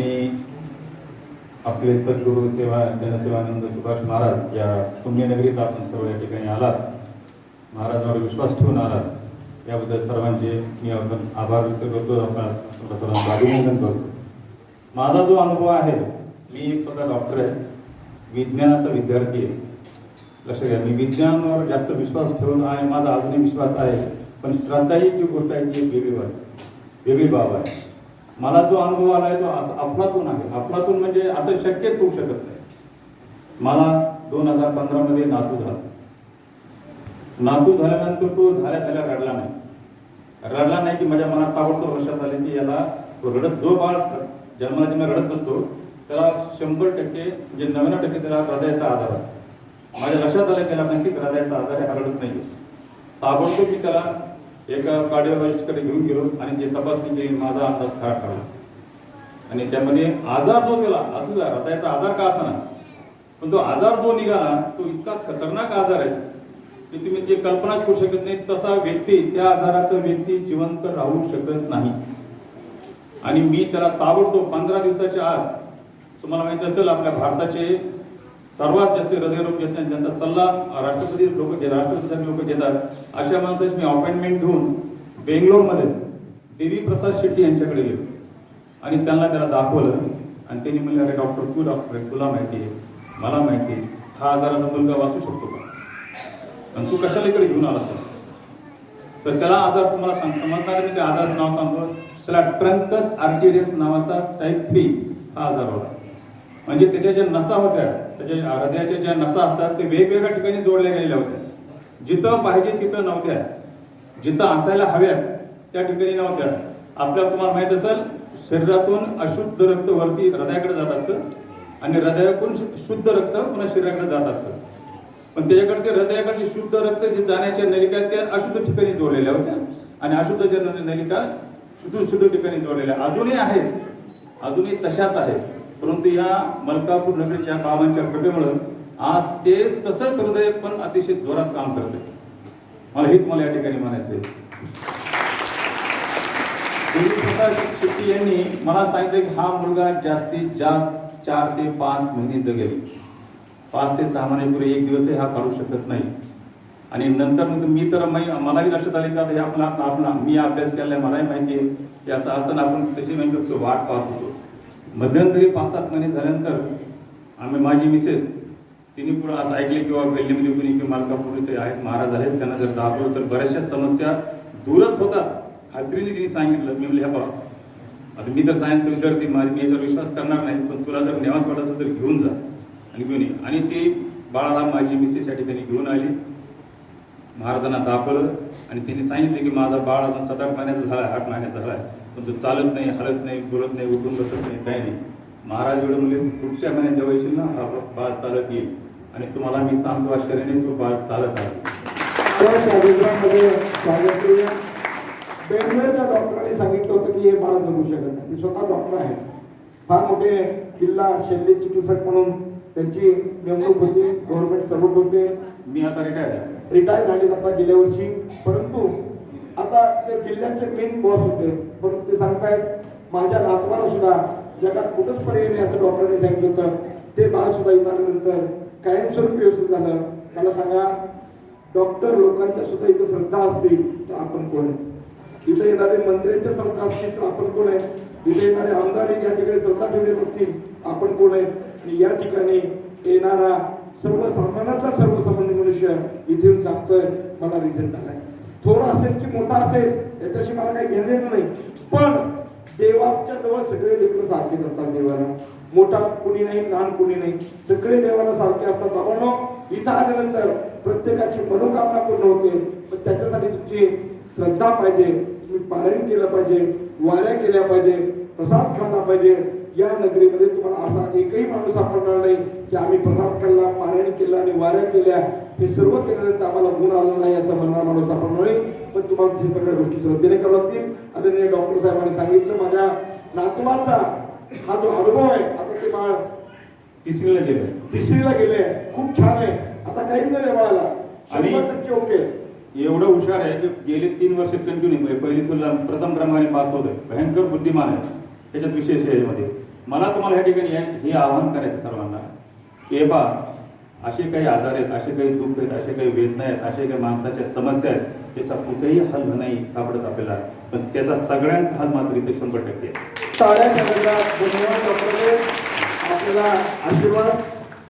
मी आपले सद्गुरू सेवा जनसेवानंद सुभाष महाराज या पुण्यनगरीत आपण सर्व या ठिकाणी आलात. महाराजांवर विश्वास ठेवून आलात. याबद्दल सर्वांचे मी आपण आभार व्यक्त करतो. आपण सर्वांचं अभिनंदन करतो. माझा जो अनुभव आहे मी एक स्वतः डॉक्टर आहे. विज्ञानाचा विद्यार्थी आहे. लक्षात घ्या मी विज्ञानावर जास्त विश्वास ठेवून आहे माझा अजूनही विश्वास आहे. पण श्रद्धा ही जी गोष्ट आहे ती एक वेगळी बाब वेगळी बाब आहे. मला जो अनुभव आला आहे तो अफलातून आहे. अफलातून म्हणजे असं शक्यच होऊ शकत नाही. मला दोन हजार पंधरामध्ये नातू झाला. नातू झाल्यानंतर तो झाल्या झाल्या रडला नाही. रडला नाही की माझ्या मनात ताबडतोब लक्षात आले की याला तो रडत जो बाळ जन्माला जेव्हा रडत असतो त्याला शंभर टक्के म्हणजे नव्याण्णव टक्के त्याला हृदयाचा आधार असतो. माझ्या लक्षात आलं त्याला नक्कीच हृदयाचा आधार हा रडत नाही ताबडतोब मी त्याला एका कार्डिओलॉजिस्टकडे घेऊन गेलो आणि ते तपासणी केली माझा अंदाज खराब ठरला आणि त्यामध्ये आजार जो केला असू द्या हृदयाचा आजार का असणार पण तो आजार जो निघाला तो इतका खतरनाक आजार आहे की तुम्ही त्याची कल्पनाच करू शकत नाही तसा व्यक्ती त्या आजाराचा व्यक्ती जिवंत राहू शकत नाही. आणि मी त्याला ताबडतोब पंधरा दिवसाच्या आत तुम्हाला माहिती असेल आपल्या भारताचे सर्वात जास्त हृदयरोग घेतात ज्यांचा सल्ला राष्ट्रपती लोक घेतात राष्ट्रपती लोक घेतात अशा माणसाची मी अपॉइंटमेंट घेऊन बेंगलोरमध्ये देवी प्रसाद शेट्टी यांच्याकडे गेलो. आणि त्यांना त्याला दाखवलं आणि त्यांनी म्हणले अरे डॉक्टर तू डॉक्टर आहे तुला माहिती आहे मला माहिती आहे हा आजाराचा मुलगा वाचू शकतो का? आणि तू कशाला इकडे घेऊन आला सर तर त्याला आजार तुम्हाला सांग समजणार मी त्या आजाराचं नाव सांगतो त्याला ट्रंकस आर्टेरियस नावाचा टाईप थ्री हा आजार होता. म्हणजे त्याच्या ज्या नसा होत्या म्हणजे त्याच्या हृदयाच्या ज्या नसा असतात ते वेगवेगळ्या ठिकाणी जोडल्या गेलेल्या होत्या. जिथं पाहिजे तिथं नव्हत्या. जिथं असायला हव्यात त्या ठिकाणी नव्हत्या. आपल्याला तुम्हाला माहीत असेल शरीरातून अशुद्ध रक्त वरती हृदयाकडे जात असतं आणि हृदयातून शुद्ध रक्त पुन्हा शरीराकडे जात असतं. पण त्याच्याकडे ते हृदयाकडे शुद्ध रक्त जे जाण्याच्या नलिका त्या अशुद्ध ठिकाणी जोडलेल्या होत्या. आणि अशुद्ध ज्या नलिका शुद्ध शुद्ध ठिकाणी जोडलेल्या अजूनही आहेत. अजूनही तशाच आहेत. परंतु या मलकापूर नगरीच्या बाबांच्या कृपेमुळं आज ते तसंच हृदय पण अतिशय जोरात काम करते मला हे तुम्हाला या ठिकाणी म्हणायचं आहे. शेट्टी यांनी मला सांगितलं की हा मुलगा जास्तीत जास्त चार ते पाच महिने जगेल. पाच ते सहा महिन्यापूर्वी एक दिवसही हा काढू शकत नाही. आणि नंतर मग मी तर मलाही लक्षात आले का हे आपला आपला मी अभ्यास केला मलाही माहिती आहे. की असं असताना आपण तशी माहिती वाट पाहत होतो. मध्यंतरी पाच सात महिने झाल्यानंतर आम्ही माझी मिसेस तिने पुढं असं ऐकले किंवा गल्लीमध्ये कुणी किंवा मालकापूर इथे आहेत महाराज आहेत त्यांना जर दाखवलं तर बऱ्याचशा समस्या दूरच होतात. खात्रीने तिने सांगितलं मी म्हणले बाबा आता मी तर सायन्स विद्यार्थी माझी मी याच्यावर विश्वास करणार नाही पण तुला जर नेवाच वाटत असेल तर घेऊन जा. आणि घेऊन ये आणि ती बाळाला माझी मिसेस या ठिकाणी घेऊन आली. महाराजांना दाखवलं आणि त्यांनी सांगितलं की माझा बाळ अजून सात आठ महिन्याचा झाला आठ महिन्याचा झाला आहे पण तो चालत नाही हलत नाही बोलत नाही उठून बसत नाही काही नाही. महाराज एवढं म्हणले पुढच्या महिन्याच्या वयशील ना हा बाळ चालत येईल. आणि तुम्हाला मी सांगतो आश्चर्याने तो बाळ चालत आहे बेंगलोरच्या डॉक्टरांनी सांगितलं होतं की हे बाळ जगू शकत नाही. ते स्वतः डॉक्टर आहेत. फार मोठे जिल्हा शल्य चिकित्सक म्हणून त्यांची नेमणूक होती. गव्हर्नमेंट सर्वंट होते. मी आता रिटायर रिटायर झाले आता गेल्या वर्षी. परंतु जिल्ह्याचे मेन बॉस होते. परंतु ते सांगतायत माझ्या नातवाला सुद्धा जगात कुठंच पर्याय नाही असं डॉक्टरांनी सांगितलं होतं. ते बाळ सुद्धा इथं आल्यानंतर कायमस्वरूपी व्यवस्थित झालं. मला सांगा डॉक्टर लोकांच्या सुद्धा इथं श्रद्धा असतील तर आपण कोण आहे? इथं येणारे मंत्र्यांच्या श्रद्धा असतील तर आपण कोण आहे? इथे येणारे आमदार या ठिकाणी श्रद्धा ठेवलेत असतील आपण कोण आहे? आणि या ठिकाणी येणारा सर्वसामान्यातला सर्वसामान्य मनुष्य इथे येऊन सांगतोय मला रिझल्ट आलाय थोडा असेल की मोठा असेल याच्याशी मला काही घेणं देणं नाही. पण देवाच्या जवळ सगळे लेकरं सारखेच असतात देवाला. मोठा कुणी नाही लहान कुणी नाही. सगळे देवाला सारखे असतात. बाबांनो इथं आल्यानंतर प्रत्येकाची मनोकामना पूर्ण होते. पण त्याच्यासाठी तुमची श्रद्धा पाहिजे. तुम्ही पारायण केलं पाहिजे वाऱ्या केल्या पाहिजे प्रसाद खाल्ला पाहिजे. या नगरीमध्ये तुम्हाला असा एकही माणूस सापडणार नाही की आम्ही प्रसाद खाल्ला पारायण केलं आणि वाऱ्या केल्या. हे सर्व केल्यानंतर आम्हाला गुण आला नाही असं म्हणणारा माणूस सापडणार नाही. पण तुम्हाला हे सगळ्या गोष्टी श्रद्धेने करावं लागतील. आदरणीय डॉक्टर साहेबांनी सांगितलं माझ्या नातवाचा हा जो अनुभव आहे आता ते बाळ तिसरीला गेलं तिसरीला गेले खूप छान आहे. आता काहीच नाही आहे बाळाला. आणि- शंभर टक्के ओके एवढं हुशार आहे की गेले तीन वर्ष कंटिन्यू पहिली तुला प्रथम क्रमाने पास होतोय. भयंकर बुद्धिमान आहे. त्याच्यात विशेष आहे यामध्ये मला तुम्हाला या ठिकाणी या- हे आवाहन करायचं सर्वांना की बा असे काही आजार आहेत असे काही दुःख आहेत असे काही वेदना आहेत असे काही माणसाच्या समस्या आहेत त्याचा कुठेही हल नाही सापडत आपल्याला. पण त्याचा सगळ्यांचा हल मात्र इथे शंभर टक्के आहे. आपल्याला आशीर्वाद.